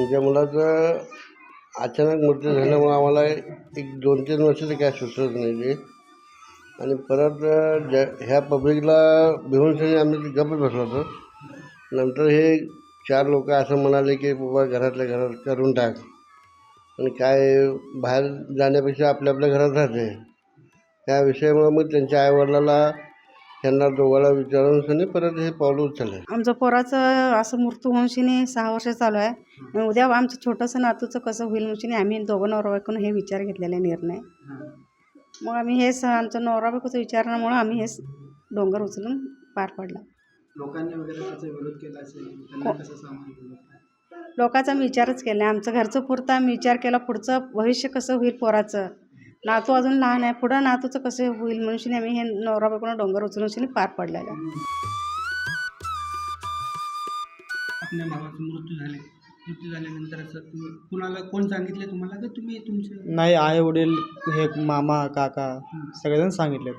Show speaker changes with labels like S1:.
S1: मुलाचं अचानक मृत्यू झाल्यामुळं आम्हाला एक दोन तीन वर्ष काय सुचत नाही ते आणि परत ज्या ह्या पब्लिकला भिवून आम्ही गप्प बसलो होतो. नंतर हे चार लोक असं म्हणाले की बाबा घरातल्या घरात करून टाक. आणि काय बाहेर जाण्यापेक्षा आपल्या आपल्या घरात राहते. त्या विषयामुळं मग त्यांच्या आईवडिलाला त्यांना दोघाला विचारून सनी परत हे पावलं उचललं.
S2: आमचं पोराचं असं मृत्यू होऊन शिनी सहा वर्ष चालू आहे. आणि उद्या आमचं छोटंसं नातूचं कसं होईल म्हणून शिनी आम्ही दोघं नवरा बायकोनं हे विचार घेतलेला आहे निर्णय. मग आम्ही हेच आमचं नवरा बायकोचं विचारण्यामुळं आम्ही हेच डोंगर उचलून पार पडला.
S3: लोकांनी वगैरे त्याचा विरोध केला असेल त्यांना कसं सामान्य केलं?
S2: लोकांचा आम्ही विचारच केला आमचं घरचं पुरतं आम्ही विचार केला पुढचं भविष्य कसं होईल पोराचं? नातू अजून लहान आहे. पुढं नातूचं कसं होईल म्हणून आम्ही हे नवरा बायकोनं डोंगर उचलून शिनी पार पडलेलं आहे.
S3: आपल्या भावाचा मृत्यू झाले. मृत्यू झाल्यानंतर असं तुम्ही कुणाला कोण सांगितले तुम्हाला? की तुम्ही तुमचे
S4: नाही आई वडील हे मामा काका सगळेजण सांगितले